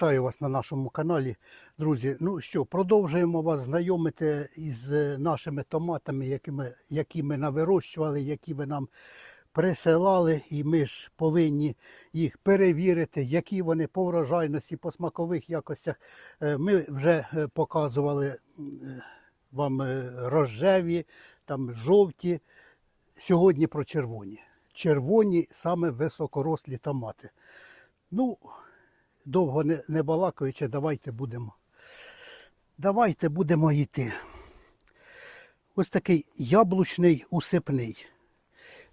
Вітаю вас на нашому каналі. Друзі, ну що, продовжуємо вас знайомити із е, нашими томатами, які ми, які ми навирощували, які ви нам присилали, і ми ж повинні їх перевірити, які вони по врожайності, по смакових якостях. Е, Ми вже е, показували вам рожеві, там жовті. Сьогодні про червоні. Червоні саме високорослі томати. Ну, довго не, не балакаючи, давайте будемо. Давайте будемо йти. Ось такий яблучний усипний.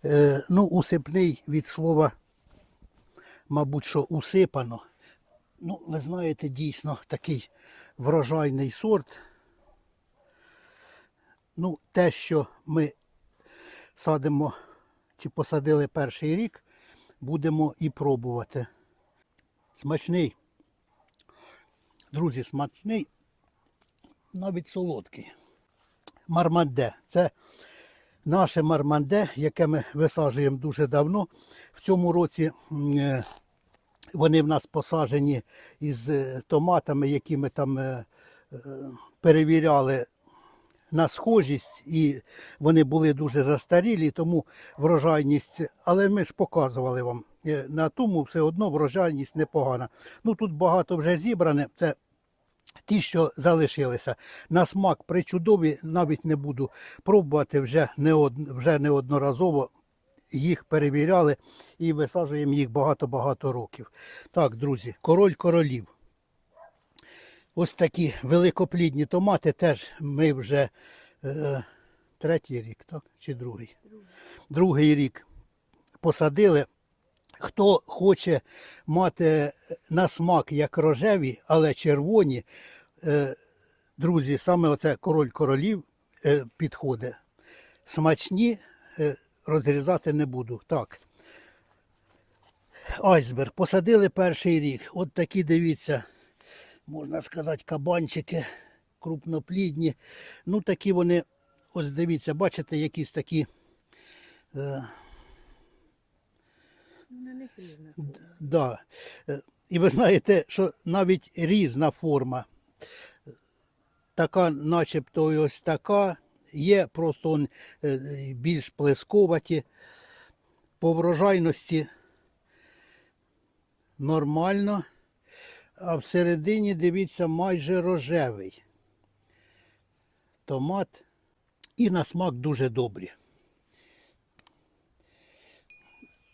Е, ну, усипний від слова, мабуть, що усипано. Ну, ви знаєте, дійсно такий врожайний сорт. Ну, те, що ми садимо чи посадили перший рік, будемо і пробувати. Смачний. Друзі, смачний, навіть солодкий. Марманде. Це наше марманде, яке ми висаджуємо дуже давно. В цьому році е, вони в нас посаджені із е, томатами, які ми там е, перевіряли на схожість, і вони були дуже застарілі, тому врожайність, але ми ж показували вам, на тому все одно врожайність непогана. Ну тут багато вже зібране, це ті, що залишилися. На смак причудові, навіть не буду пробувати вже, не од... вже неодноразово. Їх перевіряли і висаджуємо їх багато-багато років. Так, друзі, король королів. Ось такі великоплідні томати теж ми вже е, третій рік, так? Чи другий? Другий рік посадили. Хто хоче мати на смак як рожеві, але червоні, е, друзі, саме оце король королів е, підходить. Смачні е, розрізати не буду. Так. Айсберг. Посадили перший рік. От такі, дивіться, можна сказати, кабанчики крупноплідні. Ну, такі вони, ось дивіться, бачите, якісь такі. Е, На них різна. Да. Е, І ви знаєте, що навіть різна форма, така, начебто і ось така, є просто он, е, більш плесковаті. По врожайності нормально, а всередині, дивіться, майже рожевий. Томат і на смак дуже добрі.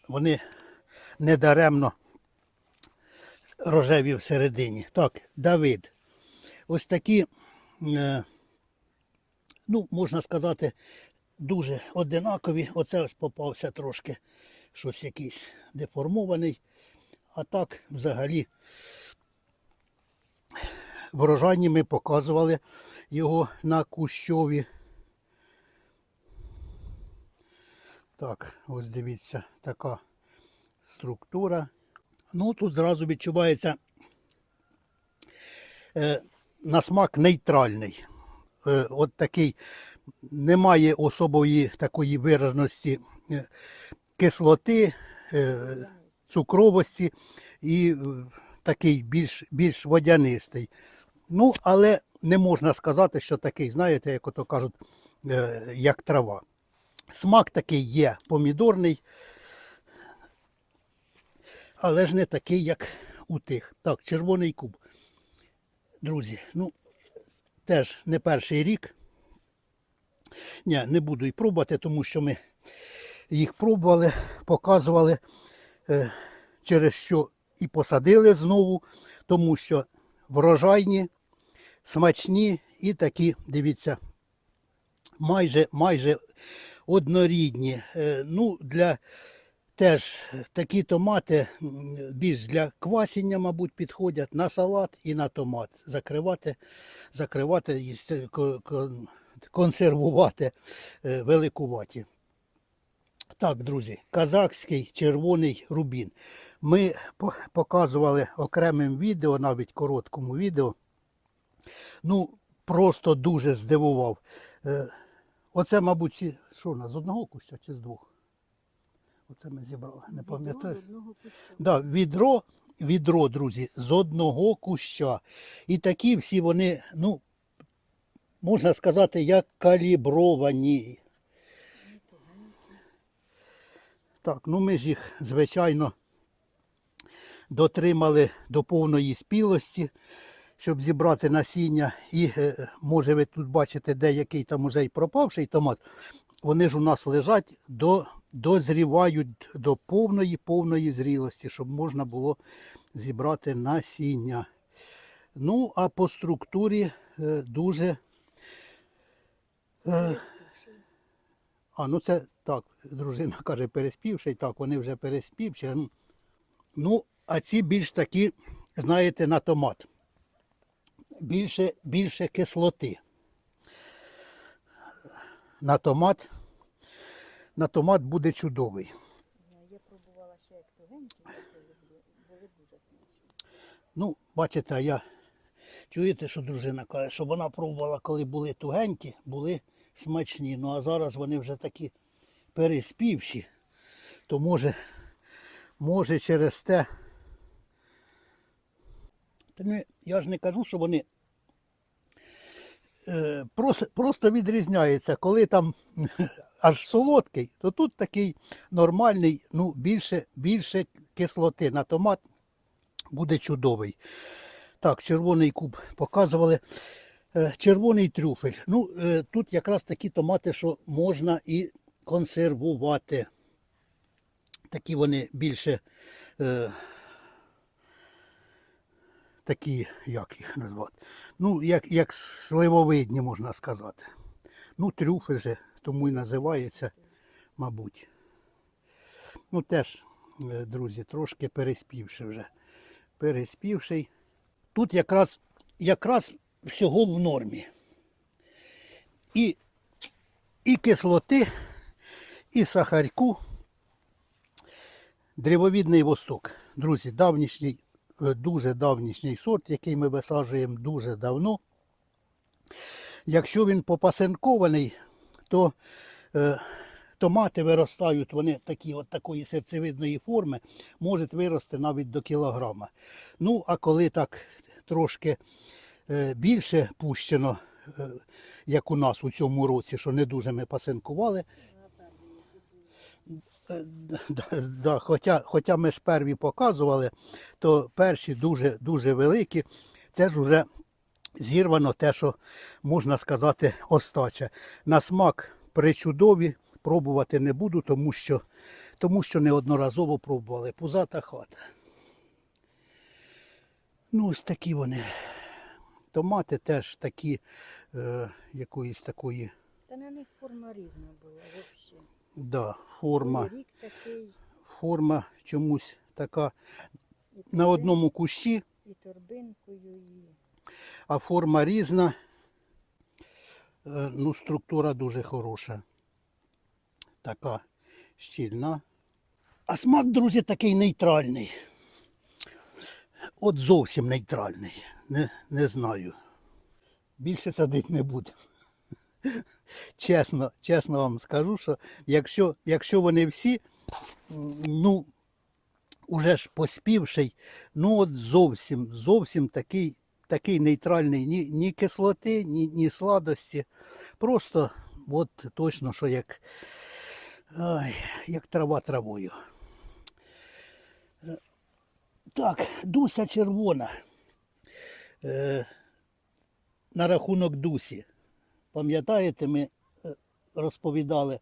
Вони недаремно рожеві всередині. Так, Давид. Ось такі, е, ну, можна сказати, дуже одинакові. Оце ось попався трошки щось якийсь деформований. А так, взагалі, врожайні ми показували його на кущові. Так, ось дивіться, така структура. Ну, тут зразу відчувається е, на смак нейтральний. Е, от такий немає особої такої вираженості е, кислоти, е, цукровості і е, такий більш, більш водянистий. Ну, але не можна сказати, що такий, знаєте, як ото кажуть, е, як трава. Смак такий є помідорний, але ж не такий, як у тих. Так, червоний куб. Друзі, ну, теж не перший рік. Ні, не буду і пробувати, тому що ми їх пробували, показували, е, через що і посадили знову, тому що врожайні, смачні і такі, дивіться, майже, майже однорідні. Е, Ну, для теж такі томати більш для квасіння, мабуть, підходять на салат і на томат. Закривати, закривати, консервувати е, великуваті. Так, друзі, казахський червоний рубін. Ми показували окремим відео, навіть короткому відео. Ну, просто дуже здивував. Е, Оце, мабуть, що у нас, з одного куща чи з двох? Оце ми зібрали, не пам'ятаю. Да, відро відро, друзі, з одного куща. І такі всі вони, ну, можна сказати, як калібровані. Так, ну ми ж їх, звичайно, дотримали до повної спілості, щоб зібрати насіння. І е, може ви тут бачите деякий там уже й пропавший томат. Вони ж у нас лежать до, дозрівають до повної повної зрілості, щоб можна було зібрати насіння. Ну, а по структурі е, дуже. Е, а, ну це так, дружина каже, переспівший, так, вони вже переспівші. Ну, а ці більш такі, знаєте, на томат. Більше, більше кислоти. На томат. На томат буде чудовий. Я пробувала ще як тугенькі, такі були, дуже смачні. Ну, бачите, я чуєте, що дружина каже, щоб вона пробувала, коли були тугенькі, були смачні. Ну а зараз вони вже такі переспівші, то може, може через те. Та ну, я ж не кажу, що вони е, просто, просто відрізняються. Коли там аж солодкий, то тут такий нормальний, ну, більше, більше кислоти на томат буде чудовий. Так, червоний куб показували. Е, Червоний трюфель. Ну, е, тут якраз такі томати, що можна і консервувати. Такі вони більше е, такі, як їх назвати? Ну, як, як сливовидні, можна сказати. Ну, трюфель же, тому і називається, мабуть. Ну, теж, е, друзі, трошки переспівши вже. Переспівший. Тут якраз, якраз всього в нормі. І, і кислоти, і сахарку. Древовідний восток. Друзі, давнішній, е, дуже давнішній сорт, який ми висаджуємо дуже давно. Якщо він попасинкований, то е, томати виростають, вони такі от такої серцевидної форми, можуть вирости навіть до кілограма. Ну, а коли так трошки е, більше пущено, е, як у нас у цьому році, що не дуже ми пасинкували, да, хоча, хоча ми ж перві показували, то перші дуже, дуже великі. Це ж вже зірвано те, що можна сказати, остаче. На смак причудові, пробувати не буду, тому що, тому що неодноразово пробували. Пузата хата. Ну, ось такі вони. Томати теж такі, е, якоїсь такої, Та на них форма різна була взагалі. да, форма. Рік такий, форма чомусь така і, на одному кущі, і торбинкою, і а форма різна. Е, Ну, структура дуже хороша. Така щільна. А смак, друзі, такий нейтральний. От зовсім нейтральний. Не, не знаю. Більше садити не буду. Чесно, чесно вам скажу, що якщо, якщо вони всі, ну, уже ж поспівший, ну от зовсім, зовсім такий, такий нейтральний, ні, ні кислоти, ні, ні сладості. Просто от точно, що як, ай, як трава травою. Так, дуся червона. Е, на рахунок дусі. Пам'ятаєте, ми е, розповідали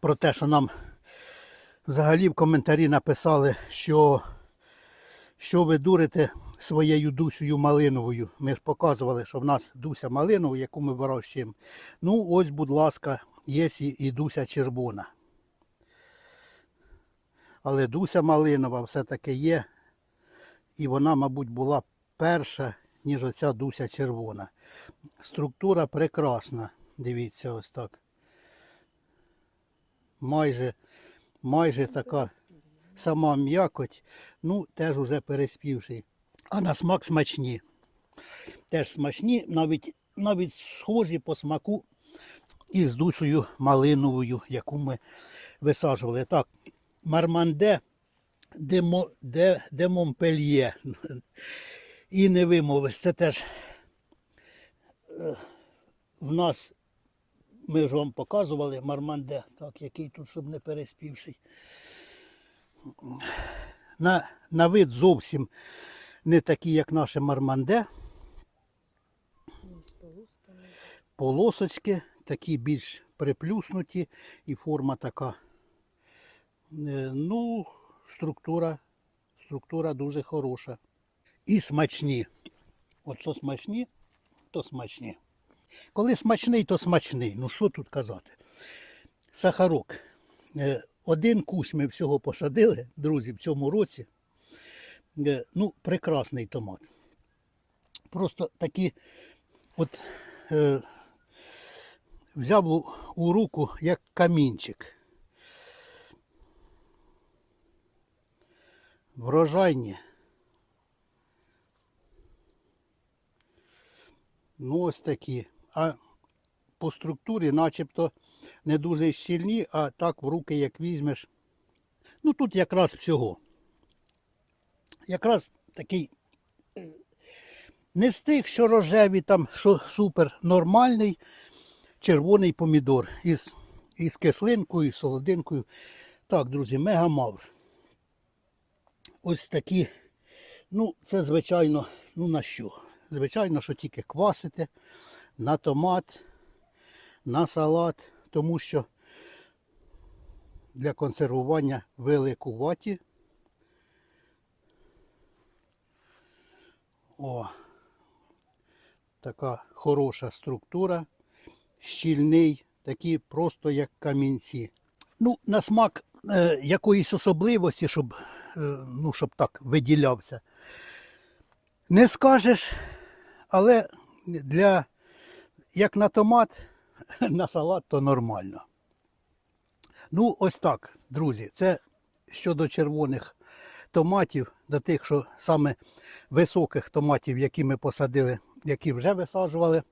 про те, що нам взагалі в коментарі написали, що, що ви дурите своєю дусею малиновою. Ми ж показували, що в нас дуся малинова, яку ми вирощуємо. Ну, ось, будь ласка, є і, дуся червона. Але дуся малинова все-таки є. І вона, мабуть, була перша, ніж оця дуся червона. Структура прекрасна. Дивіться, ось так. Майже, майже така сама м'якоть, ну, теж уже переспівший. А на смак смачні. Теж смачні, навіть, навіть схожі по смаку із дусею малиновою, яку ми висаджували. Так, марманде де, де, де Монпельє. І не вимовиш. Це теж е, в нас, ми ж вам показували Марманде, так, який тут, щоб не переспівший. На, на вид зовсім не такий, як наше Марманде. Полосочки, такі більш приплюснуті, і форма така. Е, Ну, структура, структура дуже хороша. І смачні. От що смачні, то смачні. Коли смачний, то смачний. Ну що тут казати? Сахарок. Е, Один кущ ми всього посадили, друзі, в цьому році. Е, Ну, прекрасний томат. Просто такі, от е, взяв у, руку як камінчик. Врожайні. Ну, ось такі. А по структурі начебто не дуже щільні, а так в руки як візьмеш. Ну тут якраз всього. Якраз такий е, не з тих, що рожеві, там, що супер нормальний червоний помідор із, із кислинкою, із солодинкою. Так, друзі, мегамавр. Ось такі. Ну, це звичайно, ну на що? Звичайно, що тільки квасити на томат, на салат, тому що для консервування великуваті. О, така хороша структура, щільний, такі просто як камінці. Ну, на смак е, якоїсь особливості, щоб, е, ну, щоб так виділявся. Не скажеш, але для, як на томат, на салат, то нормально. Ну, ось так, друзі, це щодо червоних томатів, до тих, що саме високих томатів, які ми посадили, які вже висаджували,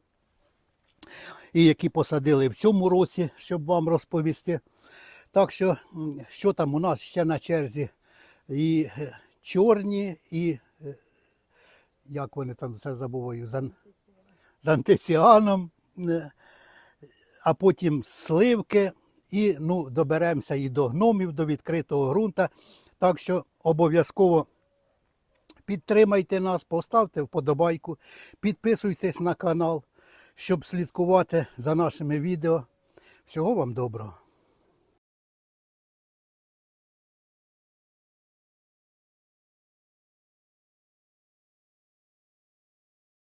і які посадили в цьому році, щоб вам розповісти. Так що, що там у нас ще на черзі? І е, чорні, і е, як вони там все забуваю, з, з антиціаном, е, а потім сливки, і ну, доберемося і до гномів, до відкритого ґрунта. Так що обов'язково підтримайте нас, поставте вподобайку, підписуйтесь на канал, щоб слідкувати за нашими відео. Всього вам доброго!